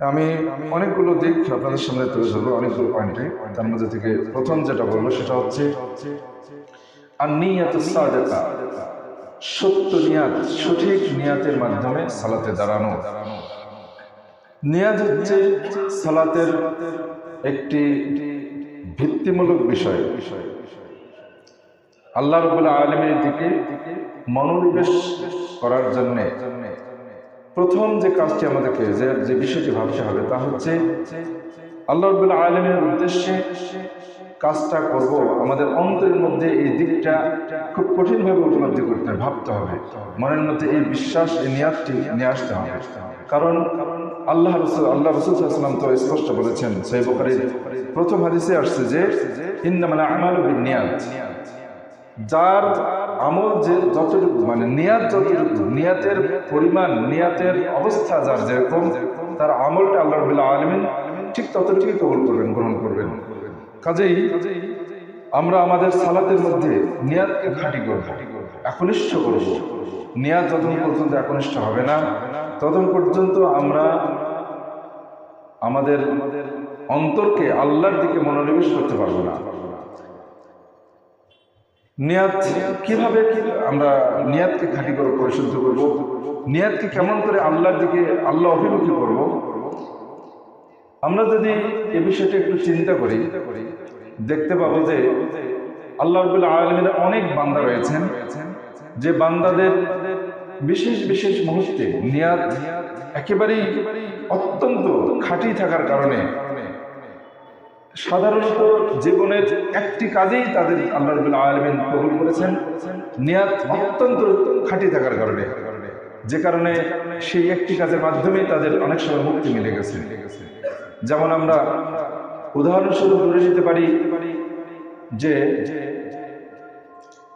আমি অনেকগুলো দিক আপনাদের সামনে তুলে ধরবো, অনেকগুলো পয়েন্টে তার মধ্যে থেকে প্রথম যেটা বলব, সেটা হচ্ছে আর নিয়াত সাদেকা, সত্য নিয়াত, সঠিক নিয়াতের মাধ্যমে সালাতে দাঁড়ানো। নিয়াজ হচ্ছে সালাতের একটি ভিত্তিমূলক বিষয়। আল্লাহ রবুল্লা আলমের দিকে মনোনিবেশ করার জন্যে প্রথম যে কাজটি আমাদেরকে, যে যে বিষয়টি ভাবতে হবে তা হচ্ছে আল্লাহ রবুল্লা আলমের উদ্দেশ্যে কাজটা করব। আমাদের অন্তরের মধ্যে এই দিকটা খুব কঠিনভাবে উপলব্ধি করতে হবে, ভাবতে হবে। মনের মধ্যে এই বিশ্বাস, এই নিয়াদটি নিয়ে আসতে হবে। কারণ আল্লাহ রসুল আল্লাহ রসুল রসুলাম তো স্পষ্ট বলেছেন, সেই বকারির প্রথম হাদিসে আসছে যে ইন্দামালা আমাল নিয়াদ যার আমল যে যতটুকু মানে নিয়াত যতটুকু, নিয়াতের পরিমাণ, নিয়াতের অবস্থা যার যেরকম, তার আমলটা আল্লাহ রবিল্লা আলমিন ঠিক ততটুকুই কবল করবেন, গ্রহণ করবেন। কাজেই আমরা আমাদের সালাতের মধ্যে নিয়াতকে খাঁটি করব। একনিষ্ঠ করব। নিয়াত যতক্ষণ পর্যন্ত একনিষ্ঠ হবে না, ততক্ষণ পর্যন্ত আমরা আমাদের অন্তরকে আল্লাহর দিকে মনোনিবেশ করতে পারব না। নিয়াত কীভাবে আমরা নিয়াতকে খাঁটি করে পরিশুদ্ধ করব? নিয়াতকে কেমন করে আল্লাহর দিকে, আল্লাহ অভিমুখী করব? আমরা যদি এ বিষয়টা একটু চিন্তা করি, দেখতে পাবো যে আল্লাহ আলমীর অনেক বান্দা রয়েছেন, যে বান্দাদের বিশেষ বিশেষ মুহূর্তে নিয়াত একেবারেই অত্যন্ত খাঁটি থাকার কারণে সাধারণত জীবনের একটি কাজেই তাদের আল্লাহ আলমিন কবুল করেছেন। নিয়াত অত্যন্ত খাঁটি থাকার কারণে। যে কারণে সেই একটি কাজের মাধ্যমেই তাদের অনেক সময় মুক্তি মিলে গেছে। যেমন আমরা উদাহরণস্বরূপ ধরে নিতে পারি যে,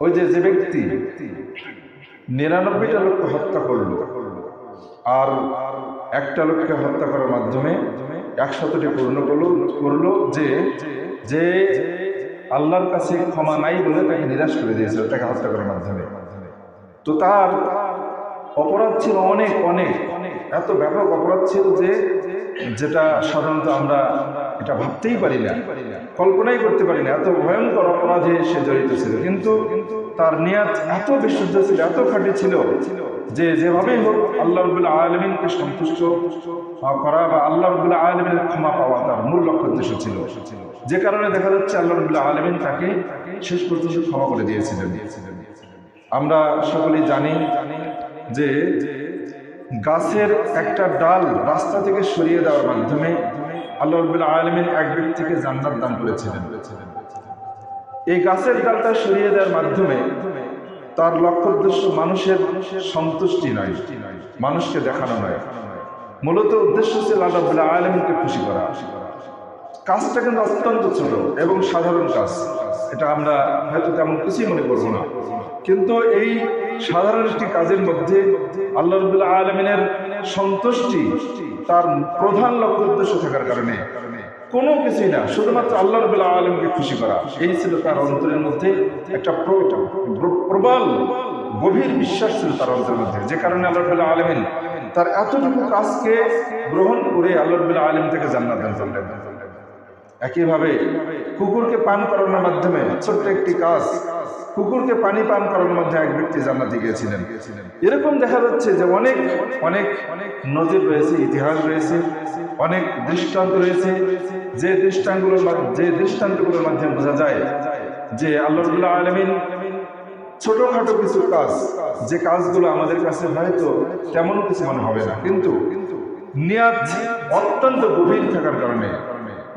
ওই যে যে ব্যক্তি নিরানব্বইটা লোককে হত্যা করল, আর একটা লোককে হত্যা করার মাধ্যমে একশতটি পূর্ণ করল করল যে যে আল্লাহর কাছে ক্ষমা নাই বলে তাকে নিরাশ করে দিয়েছিল তাকে হত্যা করার মাধ্যমে। তো তার অপরাধ ছিল অনেক অনেক। এত ব্যাপক অপরাধ ছিল যে, যেটা সাধারণত আমরা এটা ভাবতেই পারি না, কল্পনাই করতে পারি না। এত ভয়ঙ্কর অপরাধে সে জড়িত ছিল। কিন্তু তার নিয়াত এত বিশুদ্ধ ছিল, এত খাঁটি ছিল যে, যেভাবেই হোক আল্লাহ আলমিনকে সন্তুষ্ট করা বা আল্লাহ ক্ষমা পাওয়া তার মূল লক্ষ্য উদ্দেশ্য ছিল। যে কারণে দেখা যাচ্ছে তাকে শেষ পর্যন্ত আমরা সকলেই জানি যে গাছের একটা ডাল রাস্তা থেকে সরিয়ে দেওয়ার মাধ্যমে আল্লাহ আলমিন এক ব্যক্তিকে জান্নাত দান করেছিলেন। এই গাছের ডালটা সরিয়ে দেওয়ার মাধ্যমে তার লক্ষ্য উদ্দেশ্য মানুষের সন্তুষ্টি নয়, মানুষকে দেখানো নয়। মূলত উদ্দেশ্য ছিল আল্লাহ আলমীকে খুশি করা। কাজটা কিন্তু অত্যন্ত ছোট এবং সাধারণ কাজ। এটা আমরা হয়তো তেমন কিছুই মনে করব না। কিন্তু এই সাধারণ একটি কাজের মধ্যে আল্লাহ রবুল্লাহ আলমিনের সন্তুষ্টি তার প্রধান লক্ষ্য উদ্দেশ্য থাকার কারণে। কোনো কিছুই না, শুধুমাত্র আল্লাহ রবুল্লাহ আলমকে খুশি করা। এই ছিল তার অন্তরের মধ্যে একটা প্রবল, গভীর বিশ্বাস ছিল তার অন্তরের মধ্যে। যে কারণে আল্লাহ রবুল্লাহ আলমিন তার এতটুকু কাজকে গ্রহণ করে আল্লাহ রবুল্লাহ আলম থেকে জান্নাত একইভাবে কুকুরকে পান করানোর মাধ্যমে ছোট্ট একটি কাজ, কুকুরকে পানি পান করানোর মধ্যে এক ব্যক্তি জান্নাতি গিয়েছিলেন। এরকম দেখা যাচ্ছে যে অনেক অনেক অনেক নজির রয়েছে, ইতিহাস রয়েছে, অনেক দৃষ্টান্ত রয়েছে। যে দৃষ্টান্তগুলোর যে দৃষ্টান্তগুলোর মাধ্যমে বোঝা যায় যে আল্লাহ আলমিন ছোটখাটো কিছু কাজ, যে কাজগুলো আমাদের কাছে হয়তো তেমন কিছু মনে হবে না। কিন্তু নিয়াত অত্যন্ত গভীর থাকার কারণে,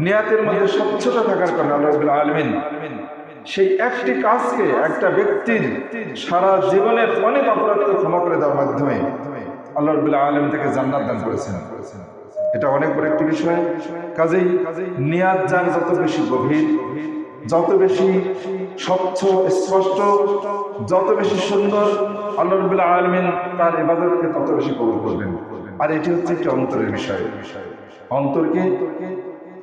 নিয়াতের মধ্যে স্বচ্ছতা থাকার কারণে আল্লাহ আলমিন সেই একটি কাজকে একটা ব্যক্তির সারা জীবনের অনেক অপরাধকে ক্ষমা করে দেওয়ার মাধ্যমে আল্লাহ রবুল্লাহ আলম থেকে জান্নাত দান করেছেন। এটা অনেক বড় একটি বিষয়। কাজেই নিয়াত যান যত বেশি গভীর, যত বেশি স্বচ্ছ স্পষ্ট, যত বেশি সুন্দর আল্লাহ রবুল্লাহ আলমিন তার ইবাদতকে তত বেশি কবুল করবেন। আর এটি হচ্ছে একটি অন্তরের বিষয়। অন্তরকে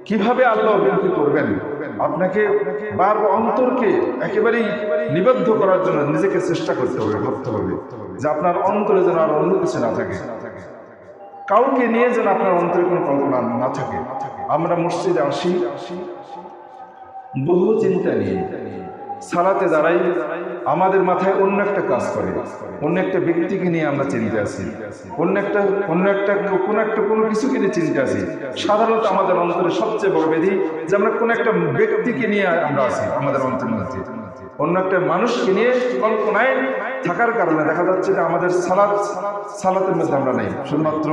কীভাবে আল্লাহ অভিমুখী করবেন? আপনাকে বার অন্তরকে একেবারেই নিবদ্ধ করার জন্য নিজেকে চেষ্টা করতে হবে, ভাবতে হবে যে আপনার অন্তরে যেন আর অন্য কিছু না থাকে। কাউকে নিয়ে যেন আপনার অন্তরে কোনো কল্পনা না থাকে। আমরা মসজিদে আসি, বহু চিন্তা নিয়ে। সালাতে দাঁড়াই আমাদের মাথায় অন্য একটা কাজ করে, অন্য একটা ব্যক্তিকে নিয়ে আমরা চিন্তা আছি। অন্য একটা অন্য একটা, কোনো একটা, কোনো কিছুকে নিয়ে চিন্তা আছি। সাধারণত আমাদের অন্তরে সবচেয়ে বড় বেদি যে আমরা কোনো একটা ব্যক্তিকে নিয়ে আমরা আসি আমাদের অন্তর মধ্যে। অন্য একটা মানুষকে নিয়ে কল্পনায় থাকার কারণে দেখা যাচ্ছে যে আমাদের সালাদ, সালাতের মধ্যে আমরা নেই। শুধুমাত্র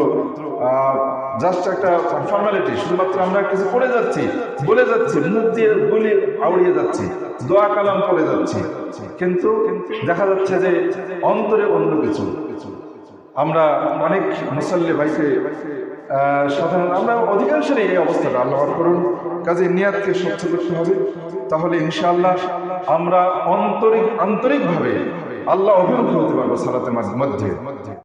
জাস্ট একটা ফর্মালিটি শুধুমাত্র আমরা কিছু করে যাচ্ছি, বলে যাচ্ছি, মুখ দিয়ে বলি আউড়িয়ে যাচ্ছি, দোয়া কালাম করে যাচ্ছি। কিন্তু দেখা যাচ্ছে যে অন্তরে অন্য কিছু। আমরা অনেক মুসল্লি ভাইকে সাধারণ আমরা অধিকাংশের এই অবস্থাটা আল্লাহ করুন। কাজে নিয়াতকে স্বচ্ছ করতে হবে। তাহলে ইনশাআল্লাহ আমরা আন্তরিক আন্তরিকভাবে আল্লাহ অভিমুখ হতে পারব সালাতের মধ্যে।